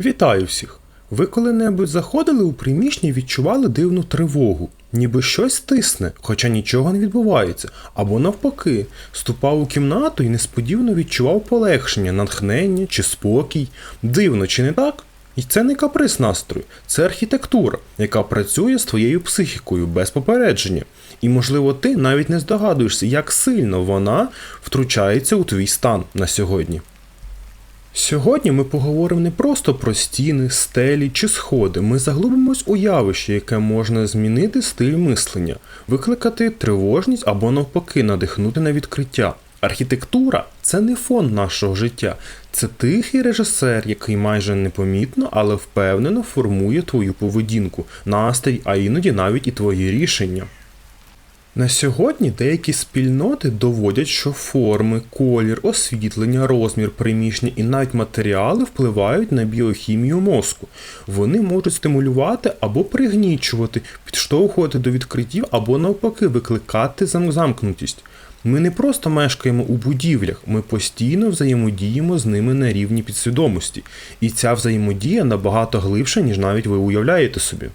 Вітаю всіх! Ви коли-небудь заходили у приміщення і відчували дивну тривогу, ніби щось тисне, хоча нічого не відбувається, або навпаки, ступав у кімнату і несподівано відчував полегшення, натхнення чи спокій. Дивно, чи не так? І це не каприз настрою, це архітектура, яка працює з твоєю психікою без попередження. І, можливо, ти навіть не здогадуєшся, як сильно вона втручається у твій стан на сьогодні. Сьогодні ми поговоримо не просто про стіни, стелі чи сходи. Ми заглибимось у явище, яке можна змінити стиль мислення, викликати тривожність або навпаки надихнути на відкриття. Архітектура це не фон нашого життя, це тихий режисер, який майже непомітно, але впевнено формує твою поведінку, настрій, а іноді навіть і твої рішення. На сьогодні деякі спільноти доводять, що форми, колір, освітлення, розмір приміщення і навіть матеріали впливають на біохімію мозку. Вони можуть стимулювати або пригнічувати, підштовхувати до відкриттів або навпаки викликати замкнутість. Ми не просто мешкаємо у будівлях, ми постійно взаємодіємо з ними на рівні підсвідомості. І ця взаємодія набагато глибша, ніж навіть ви уявляєте собі.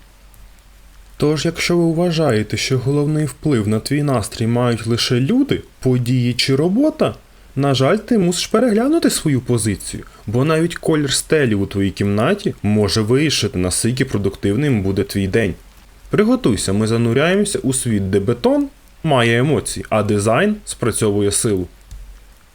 Тож, якщо ви вважаєте, що головний вплив на твій настрій мають лише люди, події чи робота, на жаль, ти мусиш переглянути свою позицію, бо навіть колір стелі у твоїй кімнаті може вирішити, наскільки продуктивним буде твій день. Приготуйся, ми зануряємося у світ, де бетон має емоції, а дизайн спрацьовує силу.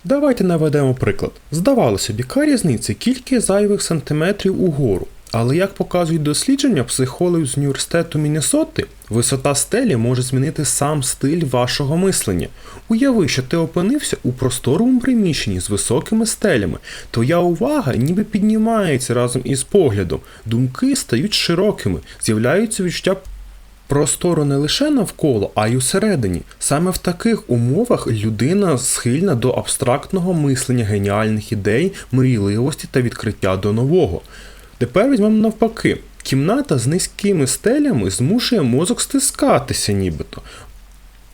Давайте наведемо приклад. Здавалося б, яка різниця кілька зайвих сантиметрів угору. Але як показують дослідження психологів з університету Міннесоти, висота стелі може змінити сам стиль вашого мислення. Уяви, що ти опинився у просторовому приміщенні з високими стелями. Твоя увага ніби піднімається разом із поглядом, думки стають широкими, з'являються відчуття Простору не лише навколо, а й усередині. Саме в таких умовах людина схильна до абстрактного мислення геніальних ідей, мрійливості та відкриття до нового. Тепер візьмемо навпаки. Кімната з низькими стелями змушує мозок стискатися нібито.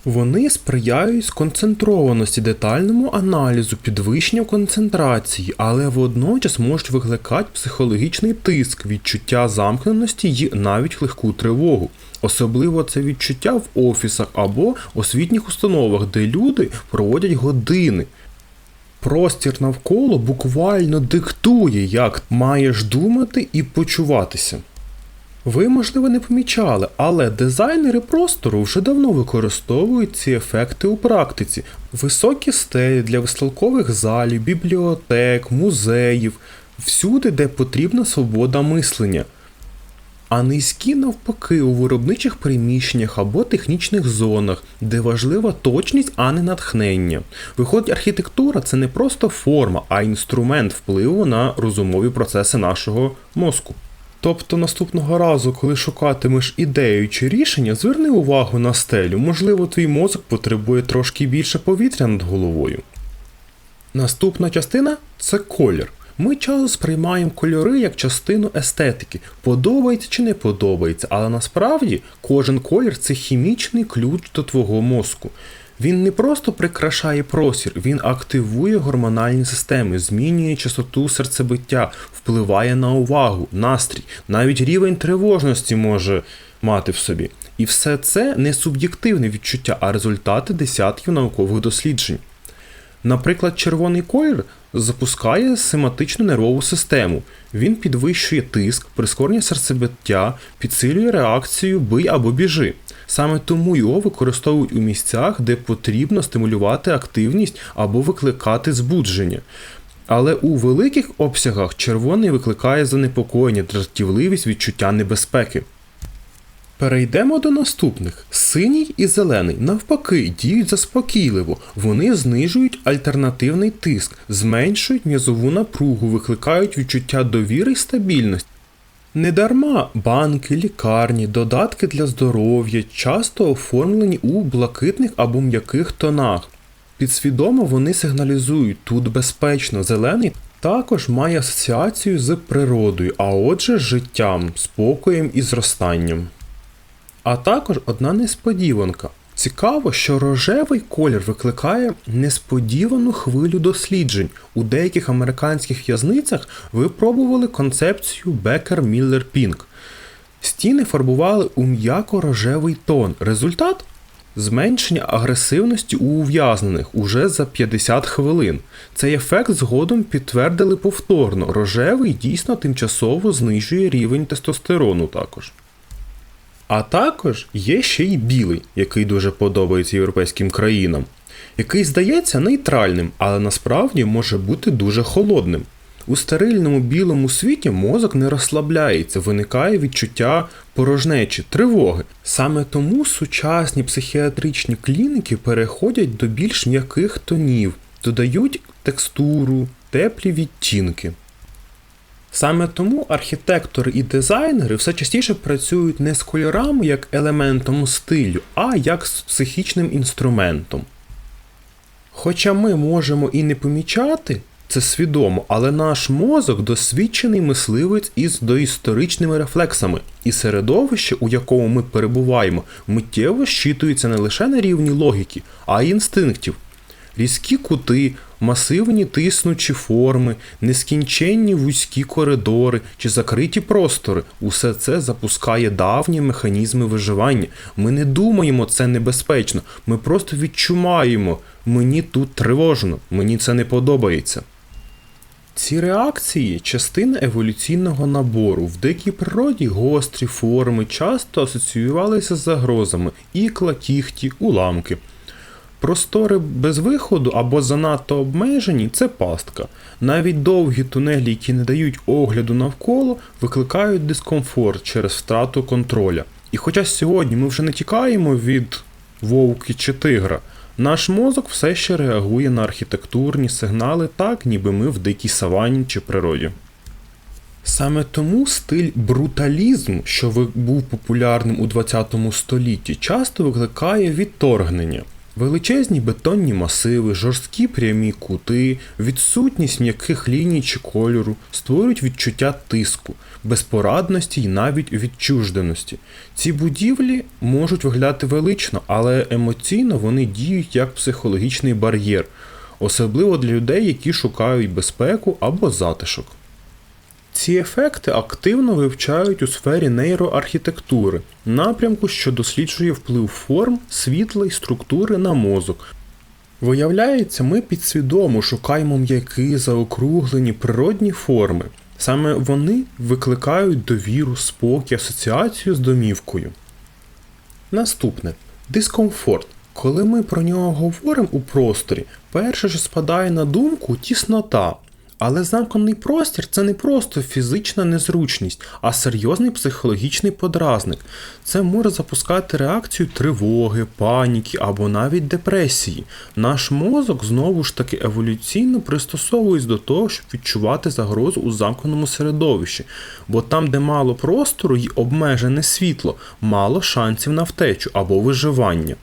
Вони сприяють сконцентрованості, детальному аналізу, підвищенню концентрації, але водночас можуть викликати психологічний тиск, відчуття замкненості і навіть легку тривогу. Особливо це відчуття в офісах або освітніх установах, де люди проводять години. Простір навколо буквально диктує, як маєш думати і почуватися. Ви, можливо, не помічали, але дизайнери простору вже давно використовують ці ефекти у практиці. Високі стелі для виставкових залів, бібліотек, музеїв, всюди, де потрібна свобода мислення. А низькі навпаки у виробничих приміщеннях або технічних зонах, де важлива точність, а не натхнення. Виходить, архітектура це не просто форма, а інструмент впливу на розумові процеси нашого мозку. Тобто наступного разу, коли шукатимеш ідею чи рішення, зверни увагу на стелю, можливо, твій мозок потребує трошки більше повітря над головою. Наступна частина це колір. Ми часто сприймаємо кольори як частину естетики, подобається чи не подобається, але насправді кожен колір це хімічний ключ до твого мозку. Він не просто прикрашає простір, він активує гормональні системи, змінює частоту серцебиття, впливає на увагу, настрій, навіть рівень тривожності може мати в собі. І все це не суб'єктивне відчуття, а результати десятків наукових досліджень. Наприклад, червоний колір запускає сематичну нервову систему. Він підвищує тиск, прискорення серцебиття, підсилює реакцію бий або біжи. Саме тому його використовують у місцях, де потрібно стимулювати активність або викликати збудження. Але у великих обсягах червоний викликає занепокоєння, дратівливість, відчуття небезпеки. Перейдемо до наступних. Синій і зелений, навпаки, діють заспокійливо. Вони знижують альтернативний тиск, зменшують м'язову напругу, викликають відчуття довіри й стабільності. Недарма банки, лікарні, додатки для здоров'я часто оформлені у блакитних або м'яких тонах. Підсвідомо вони сигналізують тут безпечно, зелений також має асоціацію з природою, а отже, життям, спокоєм і зростанням. А також одна несподіванка. Цікаво, що рожевий колір викликає несподівану хвилю досліджень. У деяких американських в'язницях випробували концепцію Бекер Міллер Пінк. Стіни фарбували у м'яко-рожевий тон. Результат зменшення агресивності у ув'язнених уже за 50 хвилин. Цей ефект згодом підтвердили повторно. Рожевий дійсно тимчасово знижує рівень тестостерону також. А також є ще й білий, який дуже подобається європейським країнам, який здається нейтральним, але насправді може бути дуже холодним. У стерильному білому світі мозок не розслабляється, виникає відчуття порожнечі, тривоги. Саме тому сучасні психіатричні клініки переходять до більш м'яких тонів, додають текстуру, теплі відтінки. Саме тому архітектори і дизайнери все частіше працюють не з кольорами як елементом стилю, а як з психічним інструментом. Хоча ми можемо і не помічати це свідомо, але наш мозок досвідчений мисливець із доісторичними рефлексами, і середовище, у якому ми перебуваємо, миттєво щитується не лише на рівні логіки, а й інстинктів. Різкі кути, масивні тиснучі форми, нескінченні вузькі коридори чи закриті простори усе це запускає давні механізми виживання. Ми не думаємо це небезпечно, ми просто відчуваємо, мені тут тривожно, мені це не подобається. Ці реакції частина еволюційного набору. В дикій природі гострі форми часто асоціювалися з загрозами, ікла, кіхті, уламки. Простори без виходу або занадто обмежені це пастка. Навіть довгі тунелі, які не дають огляду навколо, викликають дискомфорт через втрату контроля. І хоча сьогодні ми вже не тікаємо від вовки чи тигра, наш мозок все ще реагує на архітектурні сигнали так, ніби ми в дикій савані чи природі. Саме тому стиль бруталізм, що був популярним у 20 столітті, часто викликає відторгнення. Величезні бетонні масиви, жорсткі прямі кути, відсутність м'яких ліній чи кольору створюють відчуття тиску, безпорадності і навіть відчужденості. Ці будівлі можуть виглядати велично, але емоційно вони діють як психологічний бар'єр, особливо для людей, які шукають безпеку або затишок. Ці ефекти активно вивчають у сфері нейроархітектури, напрямку, що досліджує вплив форм, світла і структури на мозок. Виявляється, ми підсвідомо шукаємо м'які, заокруглені природні форми. Саме вони викликають довіру, спокій, асоціацію з домівкою. Наступне дискомфорт. Коли ми про нього говоримо у просторі, перше що спадає на думку тіснота. Але замкнений простір це не просто фізична незручність, а серйозний психологічний подразник. Це може запускати реакцію тривоги, паніки або навіть депресії. Наш мозок знову ж таки еволюційно пристосовується до того, щоб відчувати загрозу у замкненому середовищі, бо там, де мало простору і обмежене світло, мало шансів на втечу або виживання.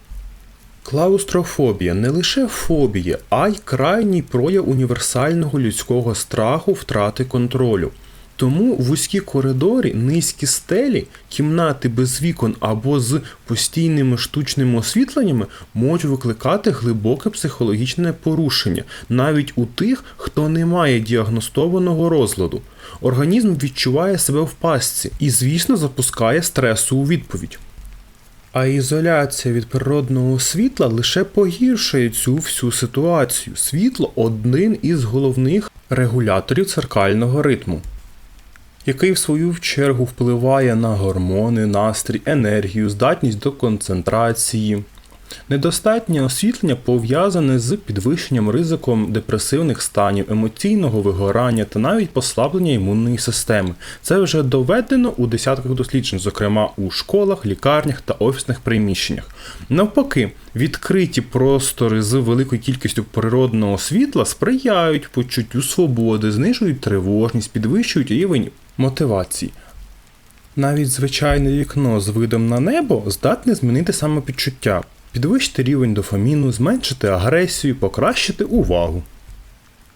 Клаустрофобія не лише фобія, а й крайній прояв універсального людського страху втрати контролю. Тому вузькі коридорі, низькі стелі, кімнати без вікон або з постійними штучними освітленнями можуть викликати глибоке психологічне порушення, навіть у тих, хто не має діагностованого розладу. Організм відчуває себе в пастці і, звісно, запускає стресу у відповідь. А ізоляція від природного світла лише погіршує цю всю ситуацію. Світло один із головних регуляторів циркального ритму, який в свою чергу впливає на гормони, настрій, енергію, здатність до концентрації. Недостатнє освітлення пов'язане з підвищенням ризиком депресивних станів, емоційного вигорання та навіть послаблення імунної системи. Це вже доведено у десятках досліджень, зокрема у школах, лікарнях та офісних приміщеннях. Навпаки, відкриті простори з великою кількістю природного світла сприяють почуттю свободи, знижують тривожність, підвищують рівень мотивації. Навіть звичайне вікно з видом на небо здатне змінити самопідчуття, підвищити рівень дофаміну, зменшити агресію, покращити увагу.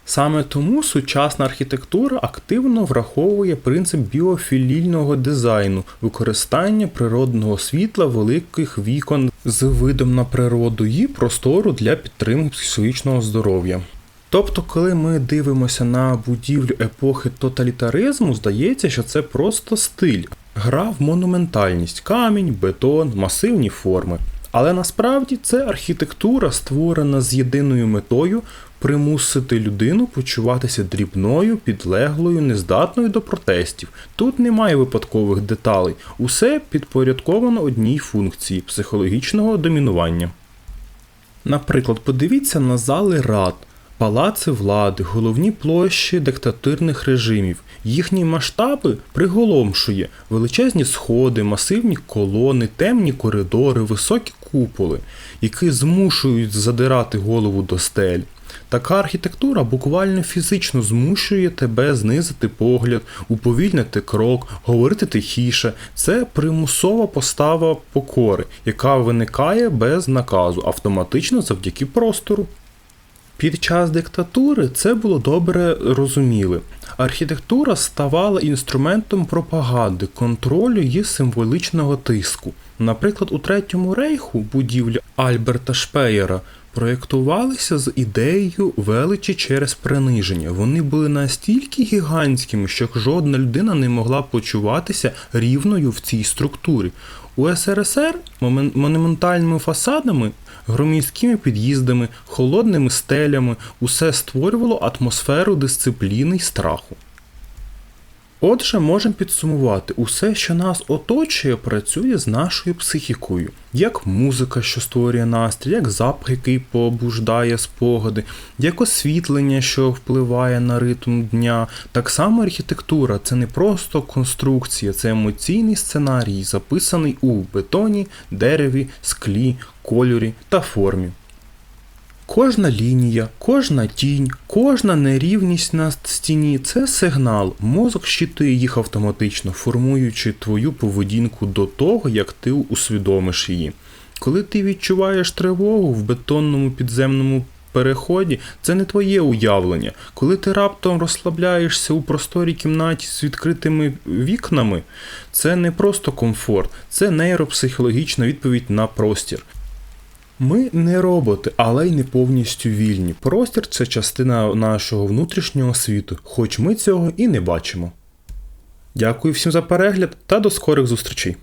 Саме тому сучасна архітектура активно враховує принцип біофілійного дизайну, використання природного світла великих вікон з видом на природу і простору для підтримки психічного здоров'я. Тобто, коли ми дивимося на будівлю епохи тоталітаризму, здається, що це просто стиль, гра в монументальність, камінь, бетон, масивні форми. Але насправді це архітектура, створена з єдиною метою примусити людину почуватися дрібною, підлеглою, нездатною до протестів. Тут немає випадкових деталей, усе підпорядковано одній функції психологічного домінування. Наприклад, подивіться на зали рад, палаци влади, головні площі диктатурних режимів. Їхні масштаби приголомшує величезні сходи, масивні колони, темні коридори, високі куполи, які змушують задирати голову до стель. Така архітектура буквально фізично змушує тебе знизити погляд, уповільнити крок, говорити тихіше. Це примусова постава покори, яка виникає без наказу, автоматично завдяки простору. Під час диктатури це було добре розуміли. Архітектура ставала інструментом пропаганди, контролю і символічного тиску. Наприклад, у Третьому рейху будівлі Альберта Шпеєра проєктувалися з ідеєю величі через приниження. Вони були настільки гігантськими, що жодна людина не могла почуватися рівною в цій структурі. У СРСР монументальними фасадами, громадськими під'їздами, холодними стелями усе створювало атмосферу дисципліни й страху. Отже, можемо підсумувати, усе, що нас оточує, працює з нашою психікою, як музика, що створює настрій, як запах, який побуждає спогади, як освітлення, що впливає на ритм дня. Так само архітектура це не просто конструкція, це емоційний сценарій, записаний у бетоні, дереві, склі, кольорі та формі. Кожна лінія, кожна тінь, кожна нерівність на стіні це сигнал. Мозок щитує їх автоматично, формуючи твою поведінку до того, як ти усвідомиш її. Коли ти відчуваєш тривогу в бетонному підземному переході, це не твоє уявлення. Коли ти раптом розслабляєшся у просторій кімнаті з відкритими вікнами, це не просто комфорт, це нейропсихологічна відповідь на простір. Ми не роботи, але й не повністю вільні. Простір це частина нашого внутрішнього світу, хоч ми цього і не бачимо. Дякую всім за перегляд та до скорих зустрічей!